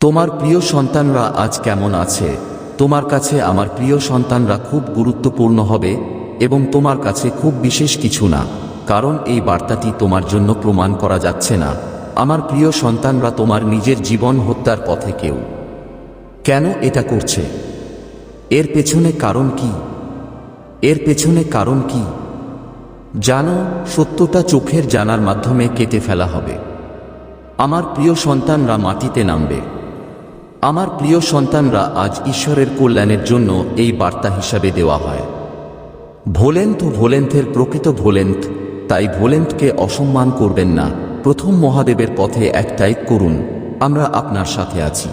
তোমার প্রিয় সন্তানরা আজ কেমন আছে? তোমার কাছে আমার প্রিয় সন্তানরা খুব গুরুত্বপূর্ণ হবে এবং তোমার কাছে খুব বিশেষ কিছু না, কারণ এই বার্তাটি তোমার জন্য প্রমাণ করা যাচ্ছে না। আমার প্রিয় সন্তানরা তোমার নিজের জীবন হত্যার পথে কেউ। কেন এটা করছে? এর পেছনে কারণ কি? এর পেছনে কারণ কি? জানো, সত্যটা চোখের জানার মাধ্যমে কেটে ফেলা হবে। আমার প্রিয় সন্তানরা মাটিতে নামবে। আমার প্রিয় সন্তানরা আজ ঈশ্বরের কল্যাণের জন্য এই বার্তা হিসাবে দেওয়া হয়। ভোলেন্থ ভোলেন্থের প্রকৃত ভোলেন্থ, তাই ভোলেন্থকে অসম্মান করবেন না। প্রথম মহাদেবের পথে এক টাইপ করুন আমরা আপনার সাথে আছি।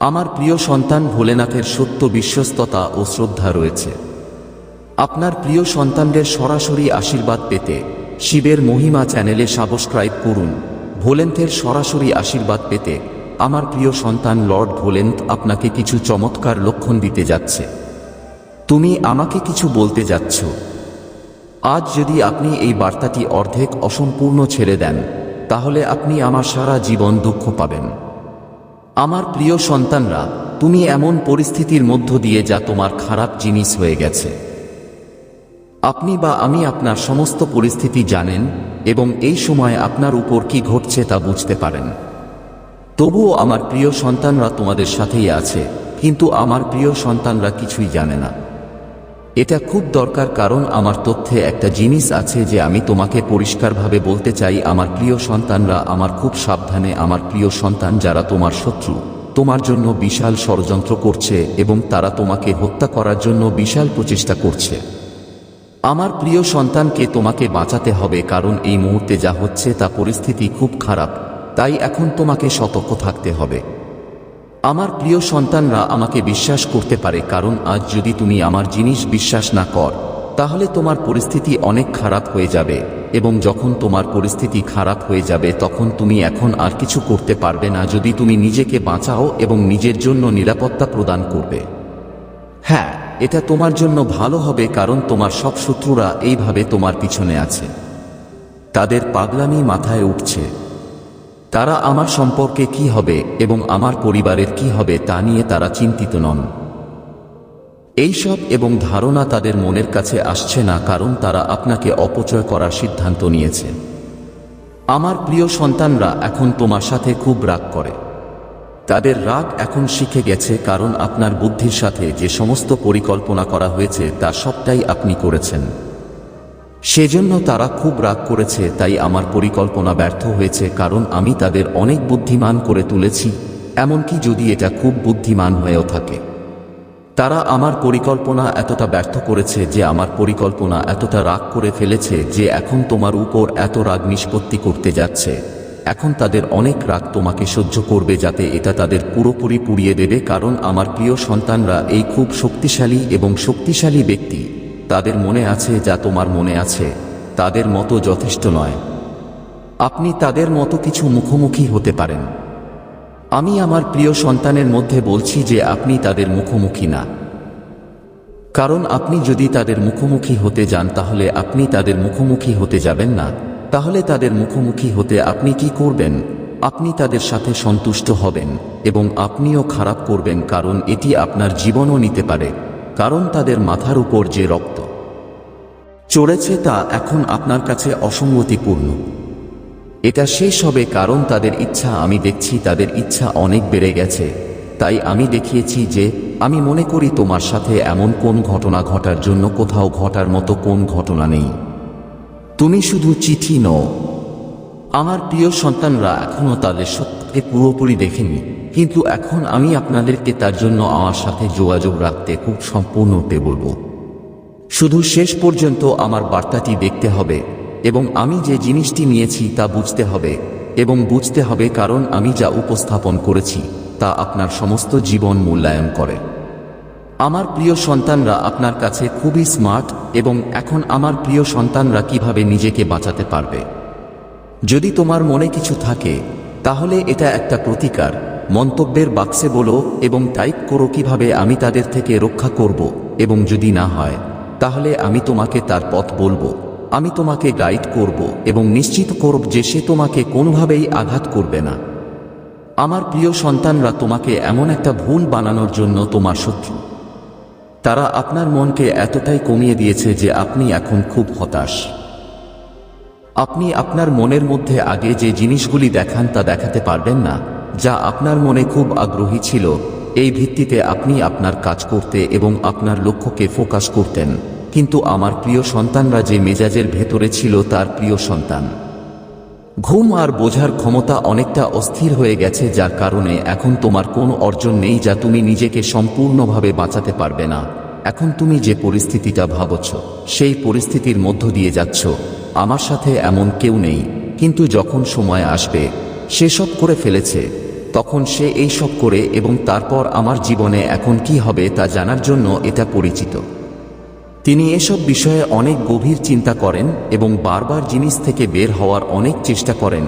আমার প্রিয় সন্তান ভোলেনাথের সত্য বিশ্বস্ততা ও শ্রদ্ধা রয়েছে। আপনার প্রিয় সন্তানদের সরাসরি আশীর্বাদ পেতে শিবের মহিমা চ্যানেলে সাবস্ক্রাইব করুন। ভোলেন্থের সরাসরি আশীর্বাদ পেতে আমার প্রিয় সন্তান লর্ড ভোলেন্থ আপনাকে কিছু চমৎকার লক্ষণ দিতে যাচ্ছে। তুমি আমাকে কিছু বলতে যাচ্ছ। আজ যদি আপনি এই বার্তাটি অর্ধেক অসম্পূর্ণ ছেড়ে দেন, তাহলে আপনি আমার সারা জীবন দুঃখ পাবেন। আমার প্রিয় সন্তানরা, তুমি এমন পরিস্থিতির মধ্য দিয়ে যা তোমার খারাপ জিনিস হয়ে গেছে। আপনি বা আমি আপনার সমস্ত পরিস্থিতি জানেন এবং এই সময় আপনার উপর কি ঘটছে তা বুঝতে পারেন। তবুও আমার প্রিয় সন্তানরা তোমাদের সাথেই আছে, কিন্তু আমার প্রিয় সন্তানরা কিছুই জানে না। এটা খুব দরকার কারণ আমার তথ্যে একটা জিনিস আছে যে আমি তোমাকে পরিষ্কারভাবে বলতে চাই, আমার প্রিয় সন্তানরা আমার খুব সাবধানে আমার প্রিয় সন্তান যারা তোমার শত্রু, তোমার জন্য বিশাল ষড়যন্ত্র করছে এবং তারা তোমাকে হত্যা করার জন্য বিশাল প্রচেষ্টা করছে। আমার প্রিয় সন্তানকে তোমাকে বাঁচাতে হবে কারণ এই মুহূর্তে যা হচ্ছে তা পরিস্থিতি খুব খারাপ। তাই এখন তোমাকে সতর্ক থাকতে হবে। আমার প্রিয় সন্তানরা আমাকে বিশ্বাস করতে পারে, কারণ আজ যদি তুমি আমার জিনিস বিশ্বাস না কর, তাহলে তোমার পরিস্থিতি অনেক খারাপ হয়ে যাবে এবং যখন তোমার পরিস্থিতি খারাপ হয়ে যাবে, তখন তুমি এখন আর কিছু করতে পারবে না যদি তুমি নিজেকে বাঁচাও এবং নিজের জন্য নিরাপত্তা প্রদান করবে। হ্যাঁ এটা তোমার জন্য ভালো হবে, কারণ তোমার সব শত্রুরা এইভাবে তোমার পিছনে আছে। তাদের পাগলামি মাথায় উঠছে। তারা আমার সম্পর্কে কি হবে এবং আমার পরিবারের কি হবে তা নিয়ে তারা চিন্তিত নন। এইসব এবং ধারণা তাদের মনের কাছে আসছে না কারণ তারা আপনাকে অপচয় করার সিদ্ধান্ত নিয়েছে। আমার প্রিয় সন্তানরা এখন তোমার সাথে খুব রাগ করে। তাদের রাগ এখন শিখে গেছে কারণ আপনার বুদ্ধির সাথে যে সমস্ত পরিকল্পনা করা হয়েছে তা সবটাই আপনি করেছেন। সেজন্য তারা খুব রাগ করেছে, তাই আমার পরিকল্পনা ব্যর্থ হয়েছে, কারণ আমি তাদের অনেক বুদ্ধিমান করে তুলেছি, এমনকি যদি এটা খুব বুদ্ধিমান হয়েও থাকে। তারা আমার পরিকল্পনা এতটা ব্যর্থ করেছে যে আমার পরিকল্পনা এতটা রাগ করে ফেলেছে যে এখন তোমার উপর এত রাগ নিষ্পত্তি করতে যাচ্ছে। এখন তাদের অনেক রাগ তোমাকে সহ্য করবে যাতে এটা তাদের পুরোপুরি পুড়িয়ে দেবে, কারণ আমার প্রিয় সন্তানরা এই খুব শক্তিশালী এবং শক্তিশালী ব্যক্তি। তাদের মনে আছে যা তোমার মনে আছে, তাদের মতো যথেষ্ট নয়। আপনি তাদের মতো কিছু মুখোমুখি হতে পারেন। আমি আমার প্রিয় সন্তানের মধ্যে বলছি যে আপনি তাদের মুখোমুখি না। কারণ আপনি যদি তাদের মুখোমুখি হতে যান, তাহলে আপনি তাদের মুখোমুখি হতে যাবেন না। তাহলে তাদের মুখোমুখি হতে আপনি কি করবেন? আপনি তাদের সাথে সন্তুষ্ট হবেন এবং আপনিও খারাপ করবেন, কারণ এটি আপনার জীবনও নিতে পারে। কারণ তাদের মাথার উপর যে রক্ত। চড়েছে তা এখন আপনার কাছে অসঙ্গতিপূর্ণ। এটা শেষ হবে কারণ তাদের ইচ্ছা আমি দেখছি তাদের ইচ্ছা অনেক বেড়ে গেছে। তাই আমি দেখিয়েছি যে, আমি মনে করি তোমার সাথে এমন কোন ঘটনা ঘটার জন্য কোথাও ঘটার মতো কোন ঘটনা নেই। তুমি শুধু চিঠি নও। আমার প্রিয় সন্তানরা এখনও তাদের সত্যকে পুরোপুরি দেখেনি কিন্তু এখন আমি আপনাদেরকে তার জন্য আমার সাথে যোগাযোগ রাখতে খুব সম্পূর্ণরূপে বলব। শুধু শেষ পর্যন্ত আমার বার্তাটি দেখতে হবে এবং আমি যে জিনিসটি নিয়েছি তা বুঝতে হবে এবং বুঝতে হবে কারণ আমি যা উপস্থাপন করেছি তা আপনার সমস্ত জীবন মূল্যায়ন করে। আমার প্রিয় সন্তানরা আপনার কাছে খুবই স্মার্ট এবং এখন আমার প্রিয় সন্তানরা কীভাবে নিজেকে বাঁচাতে পারবে? যদি তোমার মনে কিছু থাকে তাহলে এটা একটা প্রতিকার। মন্তব্যের বাক্সে বলো এবং টাইপ করো কীভাবে আমি তাদের থেকে রক্ষা করব এবং যদি না হয়, তাহলে আমি তোমাকে তার পথ বলব। আমি তোমাকে গাইড করব এবং নিশ্চিত করব যে সে তোমাকে কোনোভাবেই আঘাত করবে না। আমার প্রিয় সন্তানরা, তোমাকে এমন একটা ভুল বানানোর জন্য তোমার শত্রু। তারা আপনার মনকে এতটাই কমিয়ে দিয়েছে যে আপনি এখন খুব হতাশ। আপনি আপনার মনের মধ্যে আগে যে জিনিসগুলি দেখান তা দেখাতে পারবেন না, যা আপনার মনে খুব আগ্রহী ছিল, এই ভিত্তিতে আপনি আপনার কাজ করতে এবং আপনার লক্ষ্যকে ফোকাস করতেন। কিন্তু আমার প্রিয় সন্তানরা যে মেজাজের ভেতরে ছিল তার প্রিয় সন্তান। ঘুম আর বোঝার ক্ষমতা অনেকটা অস্থির হয়ে গেছে, যার কারণে এখন তোমার কোনো অর্জন নেই যা তুমি নিজেকে সম্পূর্ণভাবে বাঁচাতে পারবে না। এখন তুমি যে পরিস্থিতিটা ভাবছ, সেই পরিস্থিতির মধ্য দিয়ে যাচ্ছ। আমার সাথে এমন কেউ নেই, কিন্তু যখন সময় আসবে, সে সব করে ফেলেছে। তখন সে এই সব করে এবং তারপর আমার জীবনে এখন কি হবে তা জানার জন্য এটা পরিচিত। তিনি এসব বিষয়ে অনেক গভীর চিন্তা করেন এবং বারবার জিনিস থেকে বের হওয়ার অনেক চেষ্টা করেন,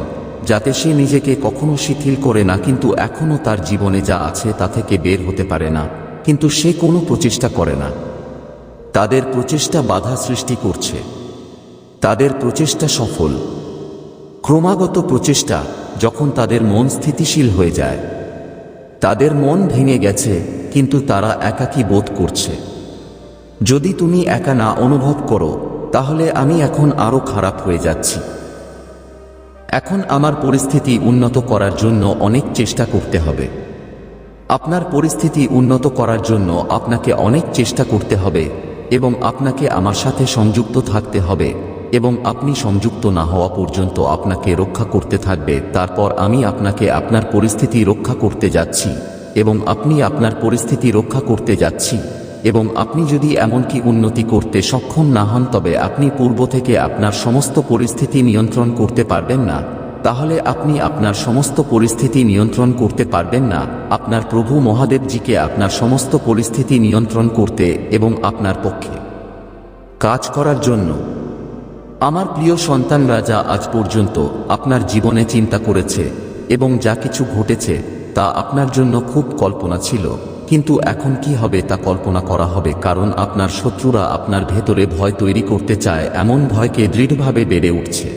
যাতে সে নিজেকে কখনো শিথিল করে না, কিন্তু এখনও তার জীবনে যা আছে তা থেকে বের হতে পারে না, কিন্তু সে কোনো প্রচেষ্টা করে না। তাদের প্রচেষ্টা বাধা সৃষ্টি করছে। তাদের প্রচেষ্টা সফল। ক্রমাগত প্রচেষ্টা যখন তাদের মন স্থিতিশীল হয়ে যায়। তাদের মন ভেঙে গেছে, কিন্তু তারা একাকী বোধ করছে। যদি তুমি একা না অনুভব করো, তাহলে আমি এখন আরও খারাপ হয়ে যাচ্ছি। এখন আমার পরিস্থিতি উন্নত করার জন্য অনেক চেষ্টা করতে হবে। আপনার পরিস্থিতি উন্নত করার জন্য আপনাকে অনেক চেষ্টা করতে হবে এবং আপনাকে আমার সাথে সংযুক্ত থাকতে হবে। এবং আপনি সংযুক্ত না হওয়া পর্যন্ত আপনাকে রক্ষা করতে থাকবে, তারপর আমি আপনাকে আপনার পরিস্থিতি রক্ষা করতে যাচ্ছি এবং আপনি আপনার পরিস্থিতি রক্ষা করতে যাচ্ছি এবং আপনি যদি এমনকি উন্নতি করতে সক্ষম না হন, তবে আপনি পূর্ব থেকে আপনার সমস্ত পরিস্থিতি নিয়ন্ত্রণ করতে পারবেন না। তাহলে আপনি আপনার সমস্ত পরিস্থিতি নিয়ন্ত্রণ করতে পারবেন না। আপনার প্রভু মহাদেবজিকে আপনার সমস্ত পরিস্থিতি নিয়ন্ত্রণ করতে এবং আপনার পক্ষে কাজ করার জন্য আমার প্রিয় সন্তানরা যা আজ পর্যন্ত আপনার জীবনে চিন্তা করেছে এবং যা কিছু ঘটেছে তা আপনার জন্য খুব কল্পনা ছিল। কিন্তু এখন কি হবে তা কল্পনা করা হবে কারণ আপনার শত্রুরা আপনার ভেতরে ভয় তৈরি করতে চায়, এমন ভয়কে দৃঢ়ভাবে বেড়ে উঠছে।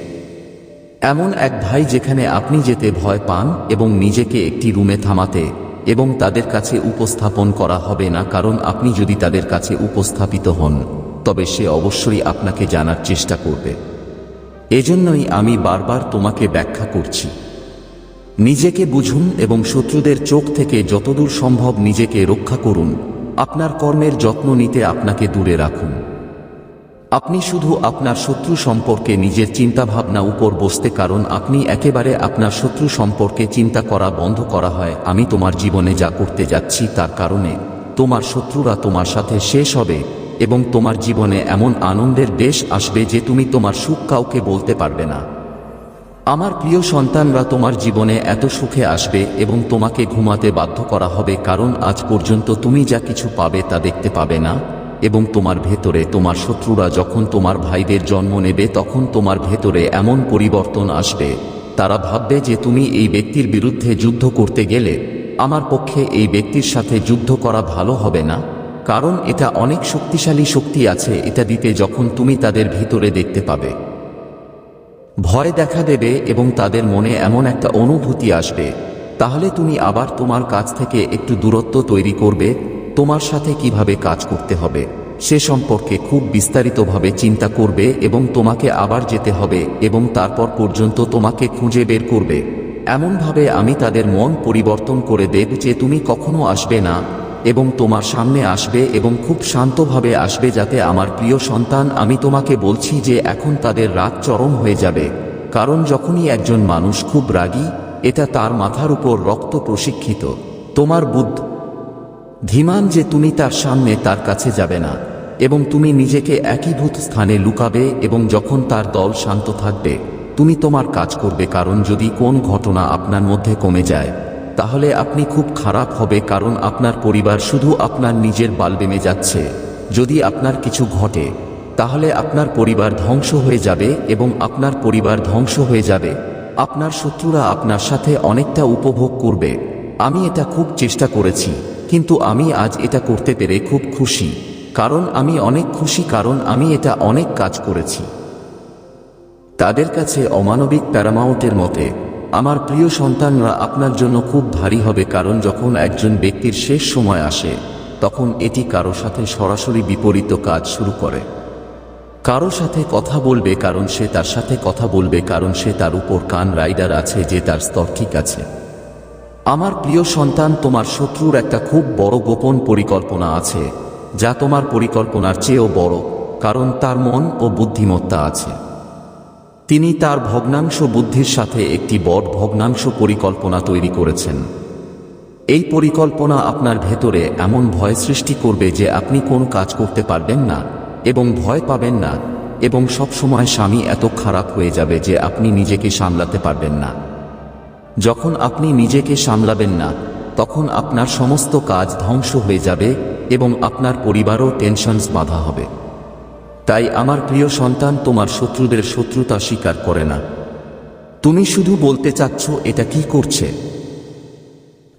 এমন এক ভাই যেখানে আপনি যেতে ভয় পান এবং নিজেকে একটি রুমে থামাতে এবং তাদের কাছে উপস্থাপন করা হবে না কারণ আপনি যদি তাদের কাছে উপস্থাপিত হন। তবে সে অবশ্যই আপনাকে জানার চেষ্টা করবে। এজন্যই আমি বারবার তোমাকে ব্যাখ্যা করছি। নিজেকে বুঝুন এবং শত্রুদের চোখ থেকে যতদূর সম্ভব নিজেকে রক্ষা করুন। আপনার কর্মের যত্ন নিতে আপনাকে দূরে রাখুন। আপনি শুধু আপনার শত্রু সম্পর্কে নিজের চিন্তাভাবনা উপর বসতে কারণ আপনি একেবারে আপনার শত্রু সম্পর্কে চিন্তা করা বন্ধ করা হয়। আমি তোমার জীবনে যা করতে যাচ্ছি তার কারণে। তোমার শত্রুরা তোমার সাথে শেষ হবে। এবং তোমার জীবনে এমন আনন্দের দেশ আসবে যে তুমি তোমার সুখ কাউকে বলতে পারবে না। আমার প্রিয় সন্তানরা তোমার জীবনে এত সুখে আসবে এবং তোমাকে ঘুমাতে বাধ্য করা হবে কারণ আজ পর্যন্ত তুমি যা কিছু পাবে তা দেখতে পাবে না, এবং তোমার ভেতরে তোমার শত্রুরা যখন তোমার ভাইদের জন্ম নেবে তখন তোমার ভেতরে এমন পরিবর্তন আসবে। তারা ভাববে যে তুমি এই ব্যক্তির বিরুদ্ধে যুদ্ধ করতে গেলে, আমার পক্ষে এই ব্যক্তির সাথে যুদ্ধ করা ভালো হবে না। কারণ এটা অনেক শক্তিশালী শক্তি আছে, এটা দিতে যখন তুমি তাদের ভিতরে দেখতে পাবে। ভয় দেখা দেবে এবং তাদের মনে এমন একটা অনুভূতি আসবে। তাহলে তুমি আবার তোমার কাছ থেকে একটু দূরত্ব তৈরি করবে, তোমার সাথে কীভাবে কাজ করতে হবে, সে সম্পর্কে খুব বিস্তারিতভাবে চিন্তা করবে এবং তোমাকে আবার যেতে হবে এবং তারপর পর্যন্ত তোমাকে খুঁজে বের করবে। এমনভাবে আমি তাদের মন পরিবর্তন করে দেব যে তুমি কখনো আসবে না এবং তোমার সামনে আসবে এবং খুব শান্তভাবে আসবে যাতে আমার প্রিয় সন্তান, আমি তোমাকে বলছি যে এখন তাদের রাগ চরম হয়ে যাবে। কারণ যখনই একজন মানুষ খুব রাগী, এটা তার মাথার উপর রক্ত প্রশিক্ষিত। তোমার বুদ্ধ, ধীমান যে তুমি তার সামনে তার কাছে যাবে না, এবং তুমি নিজেকে একীভূত স্থানে লুকাবে এবং যখন তার দল শান্ত থাকবে, তুমি তোমার কাজ করবে। কারণ যদি কোন ঘটনা আপনার মধ্যে কমে যায় তাহলে আপনি খুব খারাপ হবে কারণ আপনার পরিবার শুধু আপনার নিজের বালবেমে যাচ্ছে। যদি আপনার কিছু ঘটে, তাহলে আপনার পরিবার ধ্বংস হয়ে যাবে এবং আপনার পরিবার ধ্বংস হয়ে যাবে। আপনার শত্রুরা আপনার সাথে অনেকটা উপভোগ করবে। আমি এটা খুব চেষ্টা করেছি, কিন্তু আমি আজ এটা করতে পেরে খুব খুশি। কারণ আমি অনেক খুশি কারণ আমি এটা অনেক কাজ করেছি। তাদের কাছে অমানবিক প্যারামাউন্টের মতে আমার প্রিয় সন্তানরা আপনার জন্য খুব ভারী হবে কারণ যখন একজন ব্যক্তির শেষ সময় আসে, তখন এটি কারও সাথে সরাসরি বিপরীত কাজ শুরু করে। কারও সাথে কথা বলবে কারণ সে তার সাথে কথা বলবে, কারণ সে তার উপর কান রাইডার আছে যে তার স্তর ঠিক আছে। আমার প্রিয় সন্তান, তোমার শত্রুর একটা খুব বড় গোপন পরিকল্পনা আছে, যা তোমার পরিকল্পনার চেয়েও বড়, কারণ তার মন ও বুদ্ধিমত্তা আছে। তিনি তার ভগ্নাংশ বুদ্ধির সাথে একটি বট ভগ্নাংশ পরিকল্পনা তৈরি করেছেন। এই পরিকল্পনা আপনার ভেতরে এমন ভয় সৃষ্টি করবে যে আপনি কোনো কাজ করতে পারবেন না, এবং ভয় পাবেন না, এবং সবসময় স্বামী এত খারাপ হয়ে যাবে যে আপনি নিজেকে সামলাতে পারবেন না। যখন আপনি নিজেকে সামলাবেন না, তখন আপনার সমস্ত কাজ ধ্বংস হয়ে যাবে এবং আপনার পরিবারও টেনশনস বাধা হবে। তাই আমার প্রিয় সন্তান, তোমার শত্রুদের শত্রুতা স্বীকার করে না। তুমি শুধু বলতে চাচ্ছ, এটা কি করছে?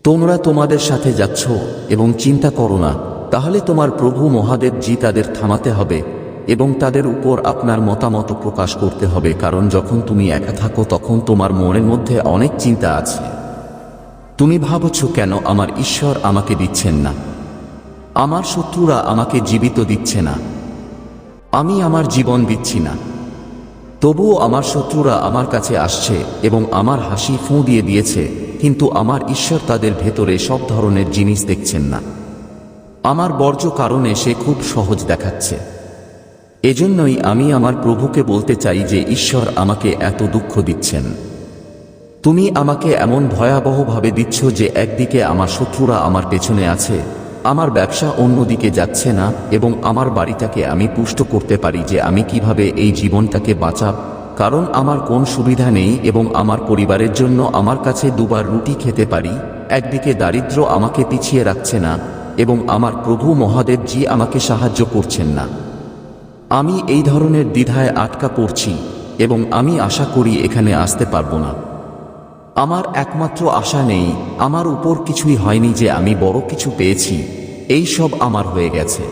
তোমরা তোমাদের সাথে যাচ্ছ এবং চিন্তা করো না, তাহলে তোমার প্রভু মহাদেব জি তাদের থামাতে হবে এবং তাদের উপর আপনার মতামত প্রকাশ করতে হবে, কারণ যখন তুমি একা থাকো, তখন তোমার মনের মধ্যে অনেক চিন্তা আছে। তুমি ভাবছ, কেন আমার ঈশ্বর আমাকে দিচ্ছেন না? আমার শত্রুরা আমাকে জীবিত দিচ্ছে না। আমি আমার জীবন দিচ্ছি না। তবুও আমার শত্রুরা আমার কাছে আসছে এবং আমার হাসি ফুঁ দিয়ে দিয়েছে, কিন্তু আমার ঈশ্বর তাদের ভেতরে সব ধরনের জিনিস দেখছেন না। আমার বর্জ্য কারণে সে খুব সহজ দেখাচ্ছে। এজন্যই আমি আমার প্রভুকে বলতে চাই যে ঈশ্বর আমাকে এত দুঃখ দিচ্ছেন। তুমি আমাকে এমন ভয়াবহভাবে দিচ্ছ যে একদিকে আমার শত্রুরা আমার পেছনে আছে আমার ব্যবসা অন্যদিকে যাচ্ছে না এবং আমার বাড়িটাকে আমি পুষ্ট করতে পারি যে আমি কীভাবে এই জীবনটাকে বাঁচাব। কারণ আমার কোন সুবিধা নেই এবং আমার পরিবারের জন্য আমার কাছে দুবার রুটি খেতে পারি, একদিকে দারিদ্র আমাকে পিছিয়ে রাখছে না এবং আমার প্রভু মহাদেব জি আমাকে সাহায্য করছেন না। আমি এই ধরনের দ্বিধায় আটকা পড়ছি এবং আমি আশা করি এখানে আসতে পারব না। আমার একমাত্র আশা নেই, আমার উপর কিছুই হয়নি যে আমি বড় কিছু পেয়েছি, এই সব আমার হয়ে গেছে।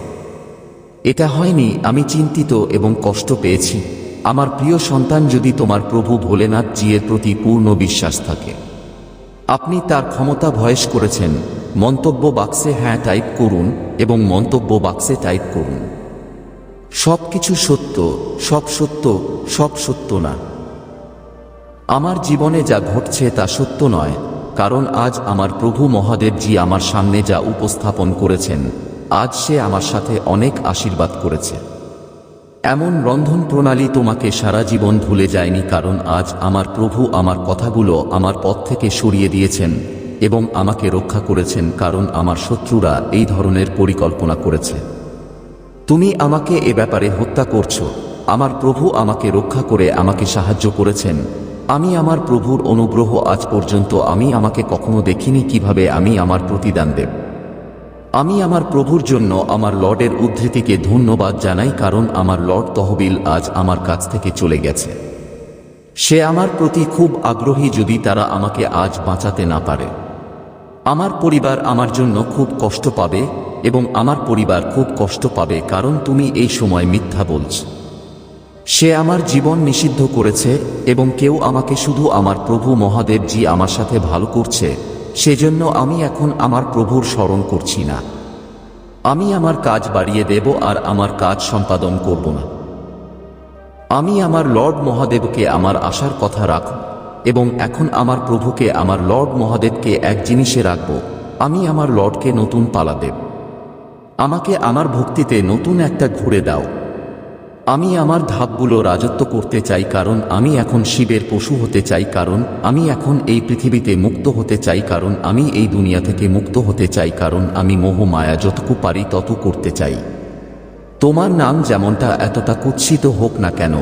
এটা হয়নি, আমি চিন্তিত এবং কষ্ট পেয়েছি। আমার প্রিয় সন্তান যদি তোমার প্রভু ভোলেনাথ জিয়ের প্রতি পূর্ণ বিশ্বাস থাকে। আপনি তার ক্ষমতা ভয়েস করেছেন, মন্তব্য বাক্সে হ্যাঁ টাইপ করুন এবং মন্তব্য বাক্সে টাইপ করুন। সব কিছু সত্য, সব সত্য সব সত্য না। আমার জীবনে যা ঘটছে তা সত্য নয়, কারণ আজ আমার প্রভু মহাদেবজি আমার সামনে যা উপস্থাপন করেছেন, আজ সে আমার সাথে অনেক আশীর্বাদ করেছে। এমন রন্ধন প্রণালী তোমাকে সারা জীবন ভুলে যায়নি কারণ আজ আমার প্রভু আমার কথাগুলো আমার পথ থেকে সরিয়ে দিয়েছেন এবং আমাকে রক্ষা করেছেন কারণ আমার শত্রুরা এই ধরনের পরিকল্পনা করেছে। তুমি আমাকে এ ব্যাপারে হত্যা করছ, আমার প্রভু আমাকে রক্ষা করে আমাকে সাহায্য করেছেন আমি আমার প্রভুর অনুগ্রহ আজ পর্যন্ত আমি আমাকে কখনো দেখিনি কীভাবে আমি আমার প্রতিদান দেব। আমি আমার প্রভুর জন্য আমার লর্ডের উদ্ধৃতিকে ধন্যবাদ জানাই কারণ আমার লর্ড তহবিল আজ আমার কাছ থেকে চলে গেছে। সে আমার প্রতি খুব আগ্রহী যদি তারা আমাকে আজ বাঁচাতে না পারে। আমার পরিবার আমার জন্য খুব কষ্ট পাবে এবং আমার পরিবার খুব কষ্ট পাবে কারণ তুমি এই সময় মিথ্যা বলছ। সে আমার জীবন নিষিদ্ধ করেছে এবং কেউ আমাকে শুধু আমার প্রভু মহাদেব জি আমার সাথে ভালো করছে, সেজন্য আমি এখন আমার প্রভুর স্মরণ করছি না। আমি আমার কাজ বাড়িয়ে দেব আর আমার কাজ সম্পাদন করব না। আমি আমার লর্ড মহাদেবকে আমার আশার কথা রাখব এবং এখন আমার প্রভুকে আমার লর্ড মহাদেবকে এক জিনিসে রাখব, আমি আমার লর্ডকে নতুন পালা দেব। আমাকে আমার ভক্তিতে নতুন একটা ঘুরে দাও। আমি আমার ধাপগুলো রাজত্ব করতে চাই কারণ আমি এখন শিবের পশু হতে চাই কারণ আমি এখন এই পৃথিবীতে মুক্ত হতে চাই কারণ আমি এই দুনিয়া থেকে মুক্ত হতে চাই কারণ আমি মোহ মায়া যতটুকু পারি তত করতে চাই। তোমার নাম যেমনটা এতটা কুৎসিত হোক না কেন,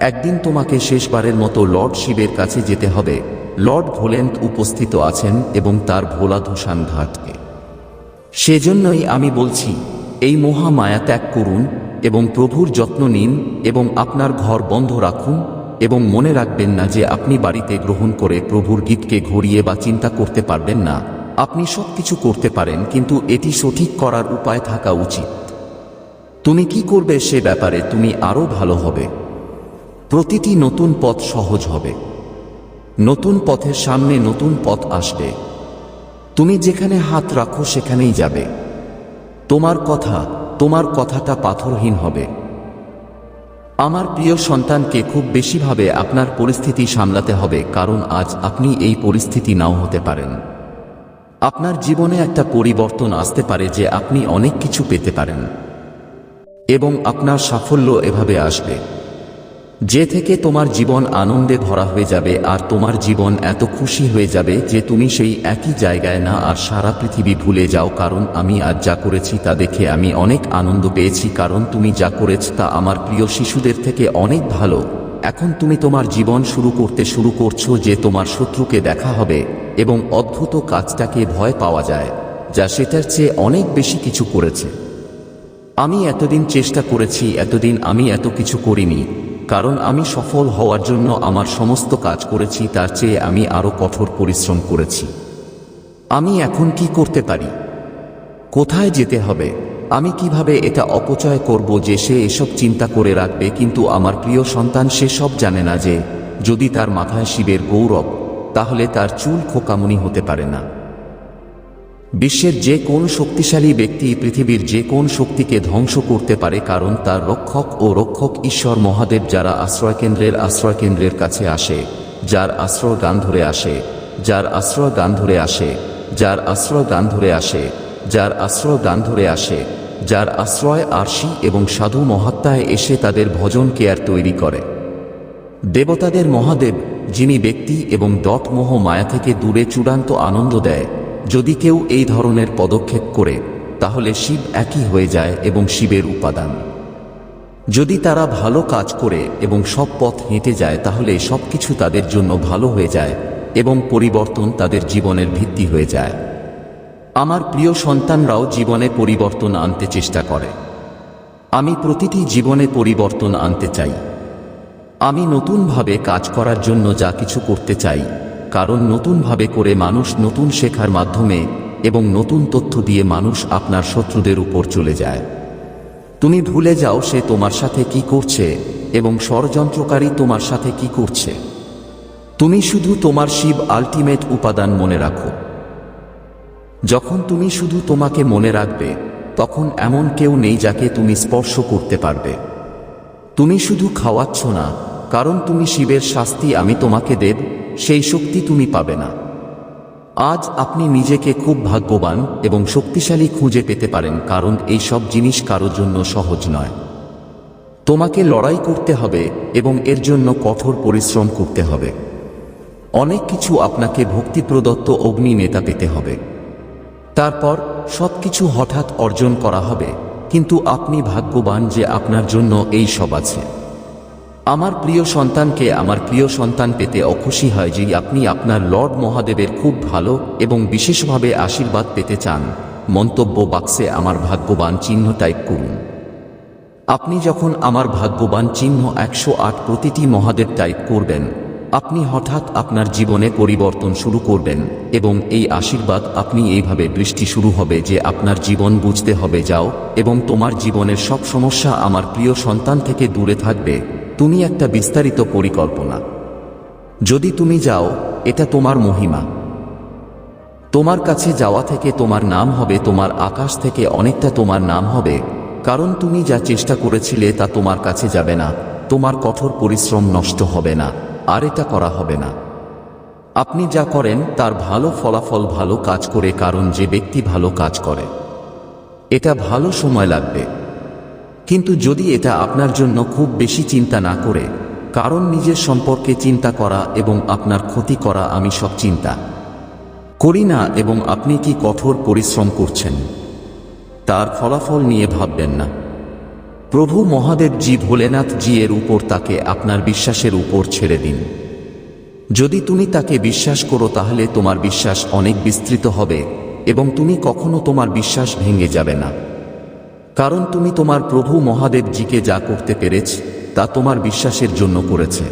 একদিন তোমাকে শেষবারের মতো লর্ড শিবের কাছে যেতে হবে। লর্ড ভোলেন্ট উপস্থিত আছেন এবং তার ভোলা ধূষান ঘাটকে। সেজন্যই আমি বলছি এই মহা মায়া ত্যাগ করুন এবং প্রভুর যত্ন নিন এবং আপনার ঘর বন্ধ রাখুন এবং মনে রাখবেন না যে আপনি বাড়িতে গ্রহণ করে প্রভুর গীতকে ঘড়িয়ে বা চিন্তা করতে পারবেন না। আপনি সব কিছু করতে পারেন, কিন্তু এটি সঠিক করার উপায় থাকা উচিত। তুমি কি করবে সে ব্যাপারে তুমি আরও ভালো হবে। প্রতিটি নতুন পথ সহজ হবে। নতুন পথের সামনে নতুন পথ আসবে। তুমি যেখানে হাত রাখো সেখানেই যাবে। তোমার কথা, তোমার কথাটা পাথরহীন হবে। আমার প্রিয় সন্তানকে খুব বেশিভাবে আপনার পরিস্থিতি সামলাতে হবে, কারণ আজ আপনি এই পরিস্থিতি নাও হতে পারেন। আপনার জীবনে একটা পরিবর্তন আসতে পারে যে আপনি অনেক কিছু পেতে পারেন। এবং আপনার সাফল্য এভাবে আসবে। যে থেকে তোমার জীবন আনন্দে ভরা হয়ে যাবে আর তোমার জীবন এত খুশি হয়ে যাবে যে তুমি সেই একই জায়গায় না আর সারা পৃথিবী ভুলে যাও, কারণ আমি আজ যা করেছি তা দেখে আমি অনেক আনন্দ পেয়েছি, কারণ তুমি যা করেছ তা আমার প্রিয় শিশুদের থেকে অনেক ভালো। এখন তুমি তোমার জীবন শুরু করতে শুরু করছ যে তোমার শত্রুকে দেখা হবে এবং অদ্ভুত কাজটাকে ভয় পাওয়া যায়, যা সেটার চেয়ে অনেক বেশি কিছু করেছে। আমি এতদিন চেষ্টা করেছি, এতদিন আমি এত কিছু করিনি। কারণ আমি সফল হওয়ার জন্য আমার সমস্ত কাজ করেছি, তার চেয়ে আমি আরও কঠোর পরিশ্রম করেছি। আমি এখন কি করতে পারি? কোথায় যেতে হবে? আমি কীভাবে এটা অপচয় করব যে সে এসব চিন্তা করে রাখবে, কিন্তু আমার প্রিয় সন্তান সে সব জানে না যে, যদি তার মাথায় শিবের গৌরব, তাহলে তার চুল খোকামুনি হতে পারে না। বিশ্বের যে কোন শক্তিশালী ব্যক্তি পৃথিবীর যে কোন শক্তিকে ধ্বংস করতে পারে কারণ তার রক্ষক ও রক্ষক ঈশ্বর মহাদেব যারা আশ্রয়কেন্দ্রের আশ্রয়কেন্দ্রের কাছে আসে, যার আশ্রয় গান ধরে আসে, যার আশ্রয় গান ধরে আসে, যার আশ্রয় গান ধরে আসে, যার আশ্রয় গান ধরে আসে, যার আশ্রয় আরশি এবং সাধু মহাত্মায় এসে তাদের ভজন কেয়ার তৈরি করে। দেবতাদের মহাদেব, যিনি ব্যক্তি এবং ডট মোহ মায়া থেকে দূরে চূড়ান্ত আনন্দ দেয় যদি কেউ এই ধরনের পদক্ষেপ করে, তাহলে শিব একই হয়ে যায় এবং শিবের উপাদান। যদি তারা ভালো কাজ করে এবং সব পথ হেঁটে যায়, তাহলে সবকিছু তাদের জন্য ভালো হয়ে যায় এবং পরিবর্তন তাদের জীবনের ভিত্তি হয়ে যায়। আমার প্রিয় সন্তানরাও জীবনে পরিবর্তন আনতে চেষ্টা করে। আমি প্রতিটি জীবনে পরিবর্তন আনতে চাই। আমি নতুনভাবে কাজ করার জন্য যা কিছু করতে চাই কারণ নতুনভাবে করে মানুষ নতুন শেখার মাধ্যমে এবং নতুন তথ্য দিয়ে মানুষ আপনার শত্রুদের উপর চলে যায়। তুমি ভুলে যাও সে তোমার সাথে কি করছে এবং ষড়যন্ত্রকারী তোমার সাথে কি করছে। তুমি শুধু তোমার শিব আলটিমেট উপাদান মনে রাখো। যখন তুমি শুধু তোমাকে মনে রাখবে, তখন এমন কেউ নেই যাকে তুমি স্পর্শ করতে পারবে। তুমি শুধু খাওয়াচ্ছ না, কারণ তুমি শিবের শাস্তি আমি তোমাকে দেব সেই শক্তি তুমি পাবে না। আজ আপনি নিজেকে খুব ভাগ্যবান এবং শক্তিশালী খুঁজে পেতে পারেন, কারণ এই সব জিনিস কারোর জন্য সহজ নয়। তোমাকে লড়াই করতে হবে এবং এর জন্য কঠোর পরিশ্রম করতে হবে। অনেক কিছু আপনাকে ভক্তি প্রদত্ত অগ্নি নেতা পেতে হবে। তারপর সবকিছু হঠাৎ অর্জন করা হবে, কিন্তু আপনি ভাগ্যবান যে আপনার জন্য এই সব আছে। আমার প্রিয় সন্তানকে আমার প্রিয় সন্তান পেতে অখুশি হয় যে আপনি আপনার লর্ড মহাদেবের খুব ভালো এবং বিশেষভাবে আশীর্বাদ পেতে চান। মন্তব্য বাক্সে আমার ভাগ্যবান চিহ্ন টাইপ করুন। আপনি যখন আমার ভাগ্যবান চিহ্ন একশো আট প্রতিটি মহাদেব টাইপ করবেন, আপনি হঠাৎ আপনার জীবনে পরিবর্তন শুরু করবেন এবং এই আশীর্বাদ আপনি এইভাবে বৃষ্টি শুরু হবে যে আপনার জীবন বুঝতে হবে যাও এবং তোমার জীবনের সব সমস্যা আমার প্রিয় সন্তান থেকে দূরে থাকবে। তুমি একটা বিস্তারিত পরিকল্পনা। যদি তুমি যাও, এটা তোমার মহিমা। তোমার কাছে যাওয়া থেকে তোমার নাম হবে, তোমার আকাশ থেকে অনেকটা তোমার নাম হবে, কারণ তুমি যা চেষ্টা করেছিলে তা তোমার কাছে যাবে না, তোমার কঠোর পরিশ্রম নষ্ট হবে না, আর এটা করা হবে না। আপনি যা করেন, তার ভালো ফলাফল ভালো কাজ করে, কারণ যে ব্যক্তি ভালো কাজ করে। এটা ভালো সময় লাগবে। কিন্তু যদি এটা আপনার জন্য খুব বেশি চিন্তা না করে, কারণ নিজের সম্পর্কে চিন্তা করা এবং আপনার ক্ষতি করা আমি সব চিন্তা করি না এবং আপনি কি কঠোর পরিশ্রম করছেন? তার ফলাফল নিয়ে ভাববেন না। প্রভু মহাদেবজি ভোলেনাথজি এর উপর তাকে আপনার বিশ্বাসের উপর ছেড়ে দিন। যদি তুমি তাকে বিশ্বাস করো তাহলে তোমার বিশ্বাস অনেক বিস্তৃত হবে এবং তুমি কখনো তোমার বিশ্বাস ভেঙে যাবে না। কারণ তুমি তোমার প্রভু মহাদেবজিকে যা করতে পেরেছ, তা তোমার বিশ্বাসের জন্য করেছে।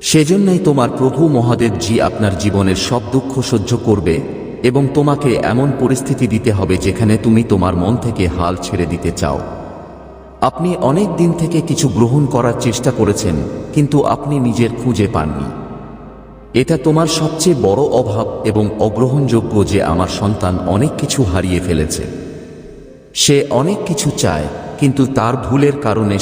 সেজন্যই তোমার প্রভু মহাদেবজি আপনার জীবনের সব দুঃখ সহ্য করবে এবং তোমাকে এমন পরিস্থিতি দিতে হবে যেখানে তুমি তোমার মন থেকে হাল ছেড়ে দিতে চাও। আপনি অনেক দিন থেকে কিছু গ্রহণ করার চেষ্টা করেছেন, কিন্তু আপনি নিজের খুঁজে পাননি। এটা তোমার সবচেয়ে বড় অভাব এবং অগ্রহণযোগ্য যে আমার সন্তান অনেক কিছু হারিয়ে ফেলেছে। সে অনেক কিছু চায় কিন্তু তার ভুলের কারণে